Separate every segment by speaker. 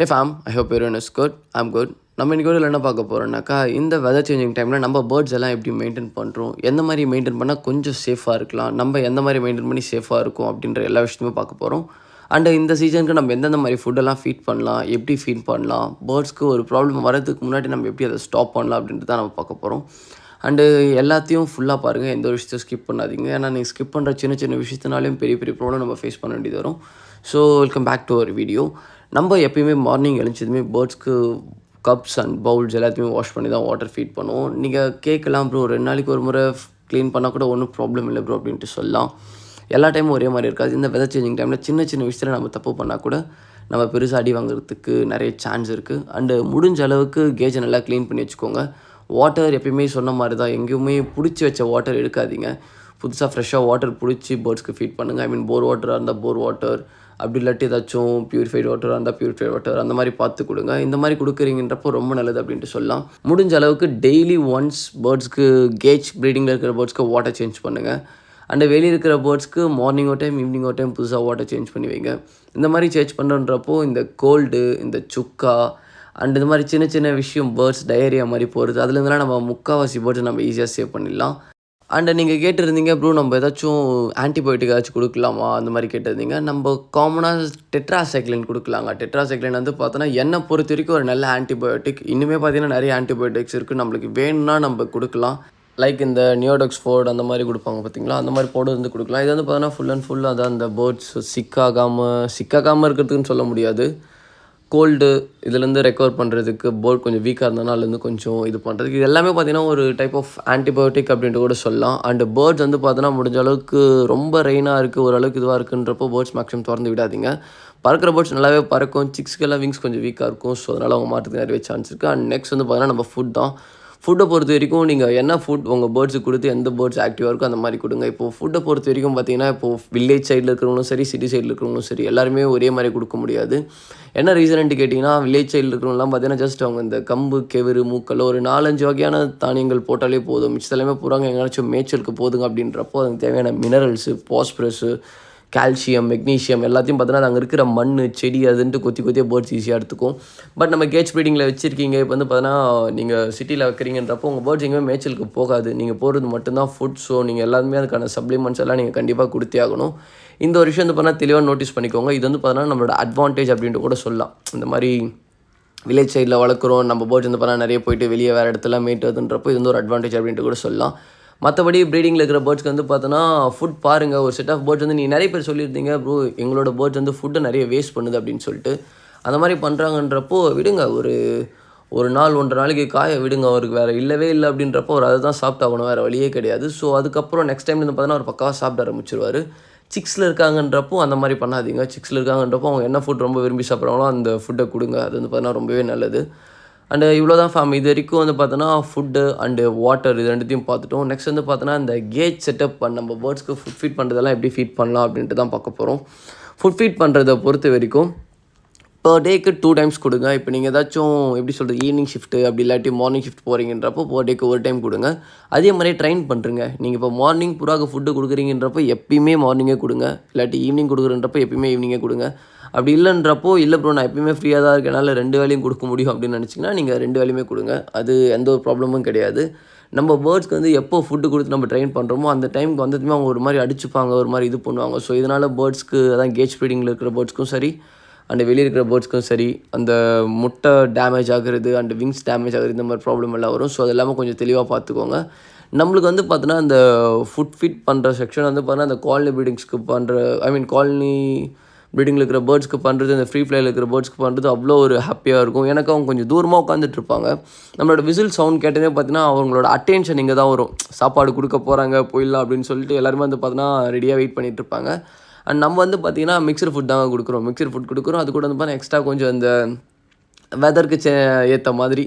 Speaker 1: Hey fam I hope your is good I'm good நம்ம இன்னைக்கு வீடியோவில் என்ன பார்க்க போகிறோம்னாக்கா இந்த வெதர் சேஞ்சிங் டைமில் நம்ம பேர்ட்ஸ் எல்லாம் எப்படி மெயின்டைன் பண்ணுறோம் எந்த மாதிரி மெயின்டைன் பண்ணால் கொஞ்சம் சேஃபாக இருக்கலாம்? நம்ம எந்த மாதிரி மெயின்டைன் பண்ணி சேஃபாக இருக்கும் அப்படின்ற எல்லா விஷயத்தையுமே பார்க்க போகிறோம் அண்ட் இந்த சீசனுக்கு நம்ம எந்தெந்த மாதிரி ஃபுட்டெல்லாம் ஃபீட் பண்ணலாம்? எப்படி ஃபீட் பண்ணலாம்? பேர்ட்ஸ்க்கு ஒரு ப்ராப்ளம் வரதுக்கு முன்னாடி நம்ம எப்படி அதை ஸ்டாப் பண்ணலாம் அப்படின்ட்டு தான் நம்ம பார்க்க போகிறோம் அண்டு எல்லாத்தையும் ஃபுல்லாக பாருங்கள் எந்த ஒரு விஷயத்தையும் ஸ்கிப் பண்ணாதீங்க. ஏன்னா நீங்கள் ஸ்கிப் பண்ணுற சின்ன சின்ன விஷயத்தினாலையும் பெரிய பெரிய ப்ராப்ளம் நம்ம ஃபேஸ் பண்ண வேண்டியது வரும். So welcome back to our video நம்ம எப்பயுமே மார்னிங் எழுந்ததுமே பேர்ட்ஸ்க்கு கப்ஸ் அண்ட் பவுல்ஸ் எல்லாத்தையுமே வாஷ் பண்ணி தான் வாட்டர் ஃபீட் பண்ணுவோம். நீங்கள் கேட்கலாம் ப்ரோ ரெண்டு நாளைக்கு ஒரு முறை க்ளீன் பண்ணால் கூட ஒன்றும் ப்ராப்ளம் இல்லை ப்ரோ அப்படின்ட்டு சொல்லலாம். எல்லா டைமும் ஒரே மாதிரி இருக்காது. இந்த வெதர் சேஞ்சிங் டைமில் சின்ன சின்ன விஷயத்தில் நம்ம தப்பு பண்ணால் கூட நம்ம பெருசாக அடி வாங்குறதுக்கு நிறைய சான்ஸ் இருக்குது அண்டு முடிஞ்ச அளவுக்கு கேஜை நல்லா க்ளீன் பண்ணி வச்சுக்கோங்க. வாட்டர் எப்பயுமே சொன்ன மாதிரி தான் எங்கேயுமே பிடிச்சி வச்ச வாட்டர் எடுக்காதீங்க. புதுசாக ஃப்ரெஷ்ஷாக வாட்டர் பிடிச்சி பேர்ட்ஸ்க்கு ஃபீட் பண்ணுங்கள் ஐ மீன் போர் வாட்டராக இருந்தால் போர் வாட்டர் அப்படி இல்லாட்டி ஏதாச்சும் பியூரிஃபைட் வாட்டராக இருந்தால் பியூரிஃபைட் வாட்டர் அந்த மாதிரி பார்த்து கொடுங்க. இந்த மாதிரி கொடுக்குறீங்கன்றப்போ ரொம்ப நல்லது அப்படின்ட்டு சொல்லலாம். முடிஞ்ச அளவுக்கு டெய்லி ஒன்ஸ் பேர்ட்ஸ்க்கு கேஜ் ப்ரீடிங்கில் இருக்கிற பேர்ட்ஸ்க்கு வாட்டர் சேஞ்ச் பண்ணுங்கள் அண்ட் வெளியே இருக்கிற பேர்ட்ஸ்க்கு மார்னிங் ஒரு டைம் ஈவினிங் ஒரு டைம் புதுசாக வாட்டர் சேஞ்ச் பண்ணி வைங்க. இந்த மாதிரி சேஞ்ச் பண்ணுறன்றப்போ இந்த கோல்டு இந்த சுக்கா அண்ட் இந்த மாதிரி சின்ன சின்ன விஷயம் பேர்ட்ஸ் டயரியா மாதிரி போகிறது அதுலேருந்துலாம் நம்ம முக்கால்வாசி பேர்ட்ஸ் நம்ம ஈஸியாக சேவ் பண்ணிடலாம். அண்ட் நீங்கள் கேட்டிருந்தீங்க ப்ரோ நம்ம ஏதாச்சும் ஆன்டிபயோட்டிக் ஏதாச்சும் கொடுக்கலாமா? அந்த மாதிரி கேட்டிருந்தீங்க. நம்ம காமனாக டெட்ராசைக்ளின் கொடுக்கலாங்க. டெட்ராசைக்ளின் வந்து பார்த்தோன்னா என்னை பொறுத்த வரைக்கும் ஒரு நல்ல ஆன்டிபயோட்டிக் இன்னுமே பார்த்தீங்கன்னா நிறைய ஆன்டிபயோட்டிக்ஸ் இருக்குது நம்மளுக்கு வேணும்னா நம்ம கொடுக்கலாம். லைக் இந்த நியோடக்ஸ் ஃபோர்ட் அந்த மாதிரி கொடுப்பாங்க பார்த்தீங்களா? அந்த மாதிரி போர்டு வந்து கொடுக்கலாம். இது வந்து பார்த்தோன்னா ஃபுல் அண்ட் ஃபுல் அதான் அந்த பேர்ட்ஸ் சிக்காகாமல் சிக்காகாமல் இருக்கிறதுக்குன்னு சொல்ல முடியாது. கோல்டு இதுலேருந்து ரெக்கவர் பண்ணுறதுக்கு போர்ட் கொஞ்சம் வீக்காக இருந்ததுனால அதுலேருந்து கொஞ்சம் இது பண்ணுறதுக்கு இது எல்லாமே பார்த்தீங்கன்னா ஒரு டைப் ஆஃப் ஆன்டிபயோட்டிக் அப்படின்ட்டு கூட சொல்லலாம். அண்டு பேர்ட்ஸ் வந்து பார்த்தோன்னா முடிஞ்ச அளவுக்கு ரொம்ப ரெயினாக இருக்குது ஓரளவுக்கு இதுவாக இருக்குன்றப்போ பேர்ட்ஸ் மேக்ஸிமம் திறந்து விடாதீங்க. பறக்கிற பேர்ட்ஸ் நல்லாவே பறக்கும் சிக்ஸ்க்கெல்லாம் விங்ஸ் கொஞ்சம் வீக்காக இருக்கும். ஸோ அதனால் அவங்க மாட்டுறதுக்கு நிறைய சான்ஸ் இருக்குது அண்ட் நெக்ஸ்ட் வந்து பார்த்தீங்கன்னா நம்ம ஃபுட் தான். ஃபுட்டை பொறுத்த வரைக்கும் நீங்கள் என்ன ஃபுட் உங்கள் பேர்ட்ஸுக்கு கொடுத்து எந்த பேர்ட்ஸ் ஆக்டிவாக இருக்கோ அந்த மாதிரி கொடுங்க. இப்போது ஃபுட்டை பொறுத்த வரைக்கும் பார்த்தீங்கன்னா இப்போது வில்லேஜ் சைடில் இருக்கிறவங்களும் சரி சிட்டி சைடில் இருக்கிறவங்களும் சரி எல்லாருமே ஒரே மாதிரி கொடுக்க முடியாது. என்ன ரீசன்ட்டு கேட்டிங்கன்னா வில்லேஜ் சைடில் இருக்கிறவங்களாம் பார்த்தீங்கன்னா ஜஸ்ட் அவங்க இந்த கம்பு கெவுரு மூக்கல் ஒரு நாலஞ்சு வகையான தானியங்கள் போட்டாலே போதும். மிச்சம் எல்லாமே போகிறாங்க எங்கேயாச்சும் மேய்ச்சலுக்கு போதுங்க அப்படின்றப்போ அதுக்கு தேவையான மினரல்ஸு பாஸ்பரஸு கால்சியம் மெக்னீஷியம் எல்லாத்தையும் பார்த்தோன்னா அங்கே இருக்கிற மண் செடி அதுன்ட்டு கொத்தி கொத்தியே பேர்ட்ஸ் ஈஸியாக எடுத்துக்கும். பட் நம்ம கேஜ் ப்ரீடிங்கில் வச்சுருக்கீங்க இப்போ வந்து பார்த்தோன்னா நீங்கள் சிட்டியில் வைக்கிறீங்கன்றப்போ உங்கள் பேர்ட்ஸ் எங்கேயுமே மேய்ச்சலுக்கு போகாது. நீங்கள் போகிறது மட்டும்தான் ஃபுட் ஸோ நீங்கள் எல்லாருமே அதுக்கான சப்ளிமெண்ட்ஸ் எல்லாம் நீங்கள் கண்டிப்பாக கொடுத்தே ஆகணும். இந்த ஒரு விஷயம் வந்து பார்த்தா தெளிவாக நோட்டீஸ் பண்ணிக்கோங்க. இது வந்து பார்த்தோன்னா நம்மளோட அட்வான்டேஜ் அப்படின்ட்டு கூட சொல்லலாம். இந்த மாதிரி வில்லேஜ் சைடில் வளர்க்குறோம் நம்ம பேர்ட்ஸ் வந்து பார்த்தா நிறைய போயிட்டு வெளியே வேறு இடத்துல மேய்ட்டுறதுன்றப்போ இது வந்து ஒரு அட்வான்டேஜ் அப்படின்ட்டு கூட சொல்லலாம். மற்றபடி ப்ரீடிங்கில் இருக்கிற பேர்ட்ஸ்க்கு வந்து பார்த்தோன்னா ஃபுட் பாருங்கள் ஒரு செட் ஆஃப் பேர்ட்ஸ் வந்து நீ நிறைய பேர் சொல்லியிருந்தீங்க ப்ரோ எங்களோட பேர்ட்ஸ் வந்து ஃபுட்டை நிறைய வேஸ்ட் பண்ணுது அப்படின்னு சொல்லிட்டு. அந்த மாதிரி பண்ணுறாங்கன்றப்போ விடுங்க. ஒரு ஒரு நாள் ஒன்றரை நாளைக்கு காய விடுங்க. அவருக்கு வேறு இல்லவே இல்லை அப்படின்றப்போ அவர் அதை தான் சாப்பிட்டாகணும் வேறு வழியே கிடையாது. ஸோ அதுக்கப்புறம் நெக்ஸ்ட் டைம் வந்து பார்த்தோன்னா அவர் பக்காவாக சாப்பிட ஆரம்பிச்சிருவார். சிக்ஸில் இருக்காங்கன்றப்போ அந்த மாதிரி பண்ணாதீங்க. சிக்ஸில் இருக்காங்கன்றப்போ அவங்க என்ன ஃபுட் ரொம்ப விரும்பி சாப்பிட்றாங்களோ அந்த ஃபுட்டை கொடுங்க. அது வந்து பார்த்தீங்கன்னா ரொம்பவே நல்லது. அண்டு uh, இவ்வளோ தான் ஃபேம் இது வரைக்கும் வந்து பார்த்தோன்னா ஃபுட்டு அண்டு வாட்டர் இது ரெண்டுத்தையும் பார்த்துட்டோம் நெக்ஸ்ட் வந்து பார்த்தோன்னா இந்த கேஜ் செட்டப் பண்ண நம்ம பேர்ட்ஸ்க்கு ஃபுட் ஃபீட் பண்ணுறதெல்லாம் எப்படி ஃபீட் பண்ணலாம் அப்படின்ட்டு தான் பார்க்க போகிறோம் ஃபுட் ஃபீட் பண்ணுறதை பொறுத்த வரைக்கும் பர் டேக்கு டூ டைம்ஸ் கொடுங்க. இப்போ நீங்கள் ஏதாச்சும் எப்படி சொல்கிறது ஈவினிங் ஷிஃப்ட்டு அப்படி இல்லாட்டி மார்னிங் ஷிஃப்ட் போகிறீங்கன்றப்போ பர் டேக்கு ஒரு டைம் கொடுங்க. அதே மாதிரி ட்ரைன் பண்ணுறங்க நீங்கள் இப்போ மார்னிங் புறாக்கு ஃபுட்டு கொடுக்குறீங்கன்றப்போ எப்பயுமே மார்னிங்கே கொடுங்க. இல்லாட்டி ஈவினிங் கொடுக்குறன்றப்போ எப்பயுமே ஈவினிங்கே கொடுங்க. அப்படி இல்லைன்றப்போ இல்லை ப்ரோ நான் எப்பயுமே ஃப்ரீயாக தான் இருக்கனால ரெண்டு வேலையும் கொடுக்க முடியும். அப்படின்னு நினச்சிங்கன்னா நீங்கள் ரெண்டு வேலையுமே கொடுங்க. அது எந்த ஒரு ப்ராப்ளமும் கிடையாது. நம்ம பேர்ட்ஸ்க்கு வந்து எப்போ ஃபுட்டு கொடுத்து நம்ம ட்ரெயின் பண்ணுறோமோ அந்த டைமுக்கு வந்ததுமே அவங்க ஒரு மாதிரி அடிச்சுப்பாங்க ஒரு மாதிரி இது பண்ணுவாங்க. ஸோ இதனால் பேர்ட்ஸ்க்கு அதான் கேஜ் ஃபீடிங்கில் இருக்கிற பேர்ட்ஸ்க்கும் சரி அண்ட் வெளியே இருக்கிற பேர்ட்ஸ்க்கும் சரி அந்த முட்டை டேமேஜ் ஆகுறது அண்ட் விங்ஸ் டேமேஜ் ஆகுறது இந்த மாதிரி ப்ராப்ளம் எல்லாம் வரும். ஸோ அது எல்லாமே கொஞ்சம் தெளிவாக பார்த்துக்கோங்க. நம்மளுக்கு வந்து பார்த்தோன்னா அந்த ஃபுட் ஃபிட் பண்ணுற செக்ஷன் வந்து பார்த்தோன்னா அந்த காலனி பீடிங்ஸ்க்கு பண்ணுற ஐ மீன் காலனி ப்ரீடிங்கில் இருக்கிற பேர்ட்ஸ்க்கு பண்ணுறது இந்த ஃப்ரீ ஃப்ளைல இருக்கிற பேர்ட்ஸ்க்கு பண்ணுறது அவ்வளோ ஒரு ஹாப்பியாக இருக்கும். எனக்கு அவங்க கொஞ்சம் தூரமாக உட்காந்துட்டு இருப்பாங்க. நம்மளோட விசில் சவுண்ட் கேட்டதே பார்த்தீங்கன்னா அவங்களோட அட்டென்ஷன் இங்கே தான் வரும். சாப்பாடு கொடுக்க போகிறாங்க போயிடலாம் அப்படின்னு சொல்லிட்டு எல்லாருமே வந்து பார்த்தீங்கன்னா ரெடியாக வெயிட் பண்ணிகிட்டு இருப்பாங்க. அண்ட் நம்ம வந்து பார்த்திங்கன்னா மிக்சர் ஃபுட் தாங்க கொடுக்குறோம். மிக்சர் ஃபுட் கொடுக்குறோம். அது கூட வந்து பார்த்தீங்கன்னா எக்ஸ்ட்ரா கொஞ்சம் அந்த வெதருக்கு சே ஏற்ற மாதிரி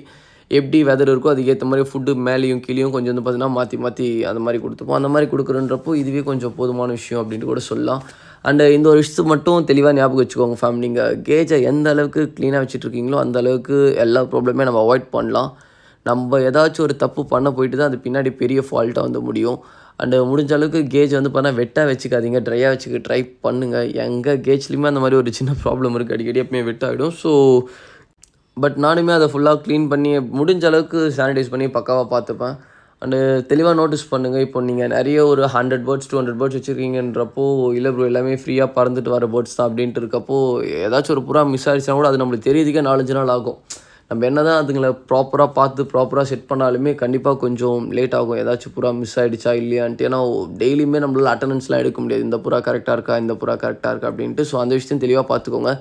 Speaker 1: எப்படி வெதர் இருக்கோ அதுக்கு ஏற்ற மாதிரி ஃபுட்டு மேலேயும் கீழேயும் கொஞ்சம் வந்து பார்த்தீங்கன்னா மாற்றி மாற்றி அந்த மாதிரி கொடுத்துப்போம். அந்த மாதிரி கொடுக்குறன்றப்போ இதுவே கொஞ்சம் போதுமான விஷயம் அப்படின்ட்டு கூட சொல்லலாம். அண்டு uh, இந்த ஒரு விஷயத்தை மட்டும் தெளிவாக ஞாபகம் வச்சுக்கோங்க ஃபேம் நீங்கள் கேஜை எந்த அளவுக்கு க்ளீனாக வச்சுட்ருக்கீங்களோ அந்த அளவுக்கு எல்லா ப்ராப்ளமே நம்ம அவாய்ட் பண்ணலாம். நம்ம ஏதாச்சும் ஒரு தப்பு பண்ண போயிட்டு தான் அது பின்னாடி பெரிய ஃபால்ட்டாக வந்து முடியும். அண்டு uh, முடிஞ்ச அளவுக்கு கேஜ் வந்து பார்த்தா வெட்டாக வச்சுக்காதீங்க ட்ரையாக வச்சுக்க ட்ரை பண்ணுங்கள் எங்கள் கேஜ்லேயுமே அந்த மாதிரி ஒரு சின்ன ப்ராப்ளம் இருக்குது அடிக்கடி எப்பவுமே வெட்டாகிடும் ஸோ பட் நானுமே அதை ஃபுல்லாக க்ளீன் பண்ணி முடிஞ்ச அளவுக்கு சானிடைஸ் பண்ணி பக்காவாக பார்த்துப்பேன். அண்டு தெளிவாக நோட்டீஸ் பண்ணுங்கள் இப்போ நீங்கள் நிறைய ஒரு hundred birds two hundred birds வச்சுருக்கீங்கன்றப்போ இல்லை ப்ரோ எல்லாமே ஃப்ரீயாக பறந்துட்டு வர பேர்ட்ஸ் தான் அப்படின்ட்டு இருக்கப்போ ஏதாச்சும் ஒரு புறா மிஸ் ஆகிடுச்சா கூட அது நம்மளுக்கு தெரியுதுக்கே நாலஞ்சு நாள் ஆகும். நம்ம என்ன தான் அதுங்களை ப்ராப்பராக பார்த்து ப்ராப்பராக செட் பண்ணாலுமே கண்டிப்பாக கொஞ்சம் லேட் ஆகும். ஏதாச்சும் புறா மிஸ் ஆகிடுச்சா இல்லையான்ட்டு. ஏன்னா டெய்லியுமே நம்மளால் அட்டண்டன்ஸ்லாம் எடுக்க முடியாது. இந்த புறா கரெக்டாக இருக்கா இந்த புறா கரெக்டாக இருக்கா அப்படின்ட்டு. ஸோ அந்த விஷயத்தையும் தெளிவாக பார்த்துக்கோங்க.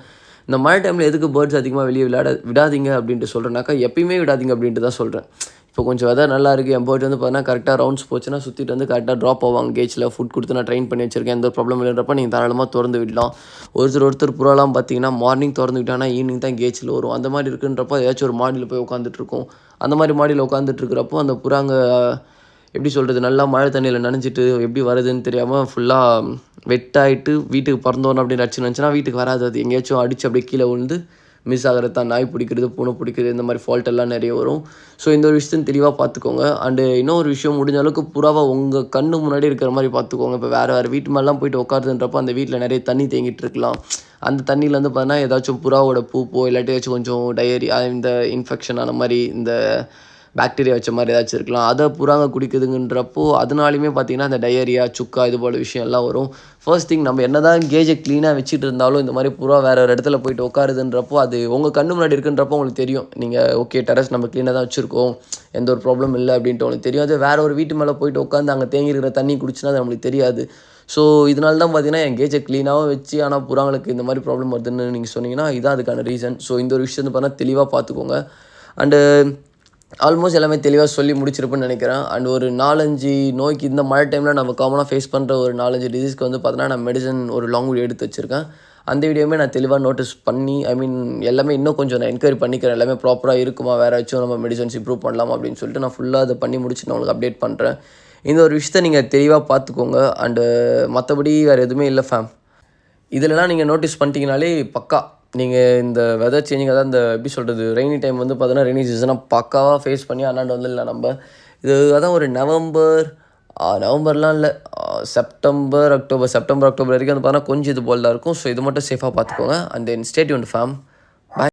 Speaker 1: இந்த மழை டைமில் எதுக்கு பேர்ட்ஸ் அதிகமாக வெளியே விளையாட விடாதீங்க அப்படின்ட்டு சொல்கிறேனாக்கா எப்பயுமே விடாதீங்க அப்படின்ட்டு தான் சொல்கிறேன் இப்போ கொஞ்சம் வெதர் நல்லா இருக்குது என் பேர்ட் வந்து பார்த்தீங்கன்னா கரெக்டாக ரவுண்ட்ஸ் போச்சுன்னா சுற்றிட்டு வந்து கரெக்டாக ட்ராப் ஆவாங்க. கேஜில் ஃபுட் கொடுத்து நான் ட்ரெயின் பண்ணி வச்சிருக்கேன். எந்த ஒரு ப்ராப்ளம் இல்லைன்றப்ப நீங்கள் தாராளமாக திறந்து விடலாம். ஒருத்தர் ஒருத்தர் புறாலாம் பார்த்தீங்கன்னா மார்னிங் திறந்து விட்டாங்கன்னா ஈவினிங் தான் கேஜில் வரும். அந்த மாதிரி இருக்குன்றப்போ ஏதாச்சும் ஒரு மாடியில் போய் உட்காந்துட்ருக்கோம் அந்த மாதிரி மாடியில் உட்காந்துட்ருக்கிறப்போ அந்த புறாங்க எப்படி சொல்கிறது நல்லா மழை தண்ணியில் நனைஞ்சிட்டு எப்படி வருதுன்னு தெரியாமல் ஃபுல்லாக வெட்டாயிட்டு வீட்டுக்கு பறந்தோன்னு அப்படின்னு அடிச்சு நினச்சினா வீட்டுக்கு வராது அது. எங்கேயாச்சும் அடித்து அப்படியே கீழே விழுந்து மிஸ் ஆகிறது தான் நாய் பிடிக்கிறது பூனை பிடிக்கிறது இந்த மாதிரி ஃபால்ட் எல்லாம் நிறைய வரும். ஸோ இந்த ஒரு விஷயத்தையும் தெளிவாக பார்த்துக்கோங்க. அண்டு இன்னொரு விஷயம் முடிஞ்ச அளவுக்கு புறாவை உங்கள் கண்ணு முன்னாடி இருக்கிற மாதிரி பார்த்துக்கோங்க. இப்போ வேறு வேறு வீட்டு மேலாம் போயிட்டு உட்காருதுன்றப்போ அந்த வீட்டில் நிறைய தண்ணி தேங்கிட்டு இருக்கலாம். அந்த தண்ணியில் வந்து பார்த்தீங்கன்னா ஏதாச்சும் புறாவோட பூப்போ இல்லாட்டி ஏதாச்சும் கொஞ்சம் டயரி இந்த இன்ஃபெக்ஷன் ஆன மாதிரி இந்த பாக்டீரியா வச்ச மாதிரி ஏதாச்சும் இருக்கலாம். அதை புறாங்க குடிக்குதுங்கன்றப்போ அதனாலையுமே பார்த்தீங்கன்னா அந்த டயரியா சுக்கா இது போல் விஷயம் எல்லாம் வரும். ஃபர்ஸ்ட் திங் நம்ம என்ன தான் கேஜை க்ளீனாக வச்சுட்டு இருந்தாலும் இந்த மாதிரி புறா வேறு ஒரு இடத்துல போயிட்டு உட்காருதுன்றப்போ அது உங்கள் கண்ணு முன்னாடி இருக்குன்றப்போ உங்களுக்கு தெரியும். நீங்கள் ஓகே டெரஸ் நம்ம க்ளீனாக தான் வச்சுருக்கோம். எந்த ஒரு ப்ராப்ளம் இல்லை அப்படின்ட்டு உங்களுக்கு தெரியும். அது வேறு ஒரு வீட்டு மேலே போயிட்டு உட்காந்து அங்கே தேங்கி இருக்கிற தண்ணி குடிச்சுன்னா அது நம்மளுக்கு தெரியாது. ஸோ இதனால தான் பார்த்தீங்கன்னா என் கேஜை க்ளீனாகவும் வச்சு ஆனால் புறாங்களுக்கு இந்த மாதிரி ப்ராப்ளம் வருதுன்னு நீங்கள் சொன்னீங்கன்னா இதான் அதுக்கான ரீசன் ஸோ இந்த ஒரு விஷயம் பார்த்தீங்கன்னா தெளிவாக பார்த்துக்கோங்க அண்டு ஆல்மோஸ்ட் எல்லாமே தெளிவாக சொல்லி முடிச்சிருப்பேன்னு நினைக்கிறேன். அண்ட் ஒரு நாலஞ்சு நோய்க்கு இந்த மழை டைமில் நம்ம காமனாக ஃபேஸ் பண்ணுற ஒரு நாலஞ்சு டிசீஸ்க்கு வந்து பார்த்தோன்னா நான் மெடிசன் ஒரு லாங் வீடியோ எடுத்து வச்சுருக்கேன். அந்த வீடியோமே நான் தெளிவாக நோட்டீஸ் பண்ணி ஐ மீன் எல்லாமே இன்னும் கொஞ்சம் நான் என்கொயரி பண்ணிக்கிறேன். எல்லாமே ப்ராப்பராக இருக்குமா வேறு ஏதாச்சும் நம்ம மெடிசன்ஸ் இம்ப்ரூவ் பண்ணலாம் அப்படின்னு சொல்லிட்டு நான் ஃபுல்லாக அதை பண்ணி முடிச்சு நான் உங்களுக்கு அப்டேட் பண்ணுறேன் இந்த ஒரு விஷயத்த நீங்கள் தெளிவாக பார்த்துக்கோங்க அண்டு மற்றபடி வேறு எதுவுமே இல்லை ஃபேம் இதிலலாம் நீங்கள் நோட்டீஸ் பண்ணிட்டீங்கனாலே பக்கா. நீங்கள் இந்த வெதர் சேஞ்சிங் அதான் இந்த எப்படி சொல்கிறது ரெய்னி டைம் வந்து பார்த்தீங்கன்னா ரெய்னி சீசனாக பக்காவாக ஃபேஸ் பண்ணி அண்ணாண்டு இல்லை நம்ம. இது அதான் ஒரு நவம்பர் நவம்பர்லாம் இல்லை செப்டம்பர் அக்டோபர் செப்டம்பர் அக்டோபர் வரைக்கும் வந்து பார்த்தீங்கன்னா கொஞ்சம் இது போல் தான் இருக்கும். ஸோ இது மட்டும் சேஃபாக பார்த்துக்கோங்க அண்ட் தென் ஸ்டேட் யூன் ஃபேம்